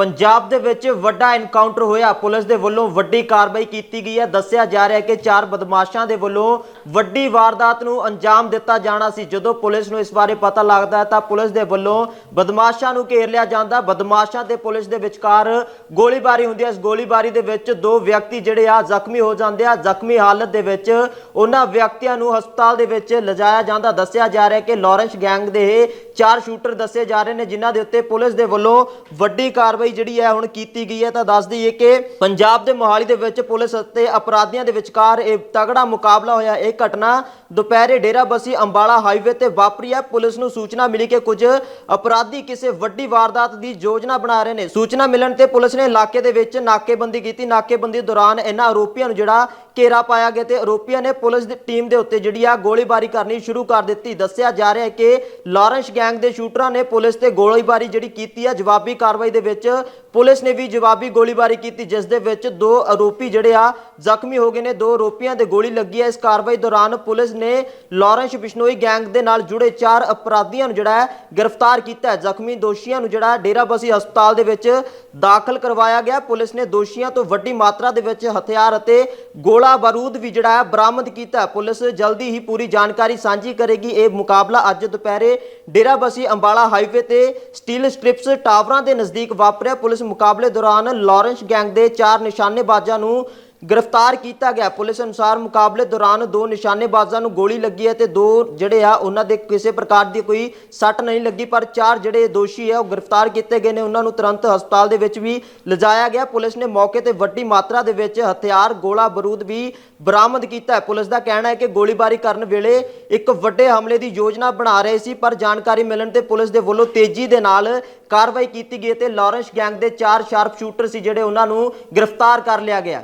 ਪੰਜਾਬ ਦੇ ਵਿੱਚ ਵੱਡਾ ਐਨਕਾਊਂਟਰ ਹੋਇਆ। ਪੁਲਿਸ ਦੇ ਵੱਲੋਂ ਵੱਡੀ ਕਾਰਵਾਈ ਕੀਤੀ ਗਈ ਹੈ। ਦੱਸਿਆ ਜਾ ਰਿਹਾ ਹੈ ਕਿ ਚਾਰ ਬਦਮਾਸ਼ਾਂ ਦੇ ਵੱਲੋਂ ਵੱਡੀ ਵਾਰਦਾਤ ਨੂੰ ਅੰਜਾਮ ਦਿੱਤਾ ਜਾਣਾ ਸੀ। ਜਦੋਂ ਪੁਲਿਸ ਨੂੰ ਇਸ ਬਾਰੇ ਪਤਾ ਲੱਗਦਾ ਤਾਂ ਪੁਲਿਸ ਦੇ ਵੱਲੋਂ ਬਦਮਾਸ਼ਾਂ ਨੂੰ ਘੇਰ ਲਿਆ ਜਾਂਦਾ। ਬਦਮਾਸ਼ਾਂ ਤੇ ਪੁਲਿਸ ਦੇ ਵਿਚਕਾਰ ਗੋਲੀਬਾਰੀ ਹੁੰਦੀ ਹੈ। ਇਸ ਗੋਲੀਬਾਰੀ ਦੇ ਵਿੱਚ ਦੋ ਵਿਅਕਤੀ ਜਿਹੜੇ ਆ ਜ਼ਖਮੀ ਹੋ ਜਾਂਦੇ ਆ। ਜ਼ਖਮੀ ਹਾਲਤ ਦੇ ਵਿੱਚ ਉਹਨਾਂ ਵਿਅਕਤੀਆਂ ਨੂੰ ਹਸਪਤਾਲ ਦੇ ਵਿੱਚ ਲਿਜਾਇਆ ਜਾਂਦਾ। ਦੱਸਿਆ ਜਾ ਰਿਹਾ ਹੈ ਕਿ ਲਾਰੈਂਸ ਗੈਂਗ ਦੇ ਇਹ ਚਾਰ ਸ਼ੂਟਰ ਦੱਸੇ ਜਾ ਰਹੇ ਨੇ, ਜਿਨ੍ਹਾਂ ਦੇ ਉੱਤੇ ਪੁਲਿਸ ਦੇ ਵੱਲੋਂ ਵੱਡੀ ਕਾਰਵਾਈ ਜਿਹੜੀ ਹੈ ਹੁਣ ਕੀਤੀ ਗਈ ਹੈ, ਤਾਂ ਦੱਸ ਦਈਏ ਕਿ ਪੰਜਾਬ ਦੇ ਮੋਹਾਲੀ ਦੇ ਵਿੱਚ ਪੁਲਿਸ ਅਤੇ ਅਪਰਾਧੀਆਂ ਦੇ ਵਿਚਕਾਰ ਇਹ ਤਗੜਾ ਮੁਕਾਬਲਾ ਹੋਇਆ। ਇਹ ਘਟਨਾ ਦੁਪਹਿਰੇ ਡੇਰਾਬੱਸੀ ਅੰਬਾਲਾ ਹਾਈਵੇ ਤੇ ਵਾਪਰੀ ਹੈ। ਪੁਲਿਸ ਨੂੰ ਸੂਚਨਾ ਮਿਲੀ ਕਿ ਕੁਝ ਅਪਰਾਧੀ ਕਿਸੇ ਵੱਡੀ ਵਾਰਦਾਤ ਦੀ ਯੋਜਨਾ ਬਣਾ ਰਹੇ ਨੇ। ਸੂਚਨਾ ਮਿਲਣ ਤੇ ਪੁਲਿਸ ਨੇ ਇਲਾਕੇ ਦੇ ਵਿੱਚ ਨਾਕੇਬੰਦੀ ਕੀਤੀ। ਨਾਕੇਬੰਦੀ ਦੌਰਾਨ ਇਹਨਾਂ ਆਰੋਪੀਆਂ ਨੂੰ ਜਿਹੜਾ ਘੇਰਾ ਪਾਇਆ ਗਿਆ ਤੇ ਆਰੋਪੀਆਂ ਨੇ ਪੁਲਿਸ ਦੀ ਟੀਮ ਦੇ ਉੱਤੇ ਜਿਹੜੀ ਆ ਗੋਲੀਬਾਰੀ ਕਰਨੀ ਸ਼ੁਰੂ ਕਰ ਦਿੱਤੀ। ਦੱਸਿਆ ਜਾ ਰਿਹਾ ਹੈ ਕਿ ਲਾਰੈਂਸ ਗੈਂਗ ਦੇ ਸ਼ੂਟਰਾਂ ਨੇ ਪੁਲਿਸ ਤੇ ਗੋਲੀਬਾਰੀ ਜਿਹੜੀ ਕੀਤੀ ਹੈ, ਜਵਾਬੀ ਕਾਰਵਾਈ ਦੇ ਵਿੱਚ ਪੁਲਿਸ ਨੇ ਵੀ ਜਵਾਬੀ ਗੋਲੀਬਾਰੀ ਕੀਤੀ, ਜਿਸ ਦੇ ਵਿੱਚ ਦੋ ਆਰੋਪੀ ਜਿਹੜੇ ਆ ਜ਼ਖਮੀ ਹੋ ਗਏ ਨੇ, ਦੋ ਆਰੋਪੀਆਂ ਦੇ ਗੋਲੀ ਲੱਗੀ ਹੈ। ਇਸ ਕਾਰਵਾਈ ਦੌਰਾਨ ਪੁਲਿਸ ਨੇ ਲਾਰੈਂਸ ਬਿਸ਼ਨੋਈ ਗੈਂਗ ਦੇ ਨਾਲ ਜੁੜੇ ਚਾਰ ਅਪਰਾਧੀਆਂ ਨੂੰ ਜਿਹੜਾ ਹੈ ਗ੍ਰਿਫਤਾਰ ਕੀਤਾ ਹੈ। ਜ਼ਖਮੀ ਦੋਸ਼ੀਆਂ ਨੂੰ ਜਿਹੜਾ ਡੇਰਾਬੱਸੀ ਹਸਪਤਾਲ ਦੇ ਵਿੱਚ ਦਾਖਲ ਕਰਵਾਇਆ ਗਿਆ। ਪੁਲਿਸ ਨੇ ਦੋਸ਼ੀਆਂ ਤੋਂ ਵੱਡੀ ਮਾਤਰਾ ਦੇ ਵਿੱਚ ਹਥਿਆਰ ਅਤੇ ਗੋਲਾ ਬਾਰੂਦ ਵੀ ਜਿਹੜਾ ਹੈ ਬਰਾਮਦ ਕੀਤਾ ਪੁਲਿਸ ਜਲਦੀ ਹੀ ਪੂਰੀ ਜਾਣਕਾਰੀ ਸਾਂਝੀ ਕਰੇਗੀ। ਇਹ ਮੁਕਾਬਲਾ ਅੱਜ ਦੁਪਹਿਰੇ ਡੇਰਾਬੱਸੀ ਅੰਬਾਲਾ ਹਾਈਵੇ ਤੇ ਸਟੀਲ ਸਟ੍ਰਿਪਸ ਟਾਵਰਾਂ ਦੇ ਨਜ਼ਦੀਕ ਵਾਪਰਿਆ। ਪੁਲਿਸ ਮੁਕਾਬਲੇ ਦੌਰਾਨ ਲਾਰੈਂਸ ਗੈਂਗ ਦੇ ਚਾਰ ਨਿਸ਼ਾਨੇਬਾਜ਼ਾਂ ਨੂੰ ਗ੍ਰਿਫਤਾਰ ਕੀਤਾ ਗਿਆ। ਪੁਲਿਸ ਅਨੁਸਾਰ ਮੁਕਾਬਲੇ ਦੌਰਾਨ ਦੋ ਨਿਸ਼ਾਨੇਬਾਜ਼ਾਂ ਨੂੰ ਗੋਲੀ ਲੱਗੀ ਹੈ ਤੇ ਦੋ ਜਿਹੜੇ ਆ, ਉਹਨਾਂ ਦੇ ਕਿਸੇ ਪ੍ਰਕਾਰ ਦੀ ਕੋਈ ਸੱਟ ਨਹੀਂ ਲੱਗੀ, ਪਰ ਚਾਰ ਜਿਹੜੇ ਦੋਸ਼ੀ ਹੈ ਉਹ ਗ੍ਰਿਫਤਾਰ ਕੀਤੇ ਗਏ ਨੇ। ਉਹਨਾਂ ਨੂੰ ਤੁਰੰਤ ਹਸਪਤਾਲ ਦੇ ਵਿੱਚ ਵੀ ਲਿਜਾਇਆ ਗਿਆ। ਪੁਲਿਸ ਨੇ ਮੌਕੇ ਤੇ ਵੱਡੀ ਮਾਤਰਾ ਦੇ ਵਿੱਚ ਹਥਿਆਰ, ਗੋਲਾ ਬਾਰੂਦ ਵੀ ਬਰਾਮਦ ਕੀਤਾ ਹੈ। ਪੁਲਿਸ ਦਾ ਕਹਿਣਾ ਹੈ ਕਿ ਗੋਲੀਬਾਰੀ ਕਰਨ ਵੇਲੇ ਇੱਕ ਵੱਡੇ ਹਮਲੇ ਦੀ ਯੋਜਨਾ ਬਣਾ ਰਹੇ ਸੀ, ਪਰ ਜਾਣਕਾਰੀ ਮਿਲਣ ਤੇ ਪੁਲਿਸ ਦੇ ਵੱਲੋਂ ਤੇਜ਼ੀ ਦੇ ਨਾਲ ਕਾਰਵਾਈ ਕੀਤੀ ਗਈ ਤੇ ਲਾਰੈਂਸ ਗੈਂਗ ਦੇ ਚਾਰ ਸ਼ਾਰਪ ਸ਼ੂਟਰ ਸੀ, ਜਿਹੜੇ ਉਹਨਾਂ ਨੂੰ ਗ੍ਰਿਫਤਾਰ ਕਰ ਲਿਆ ਗਿਆ।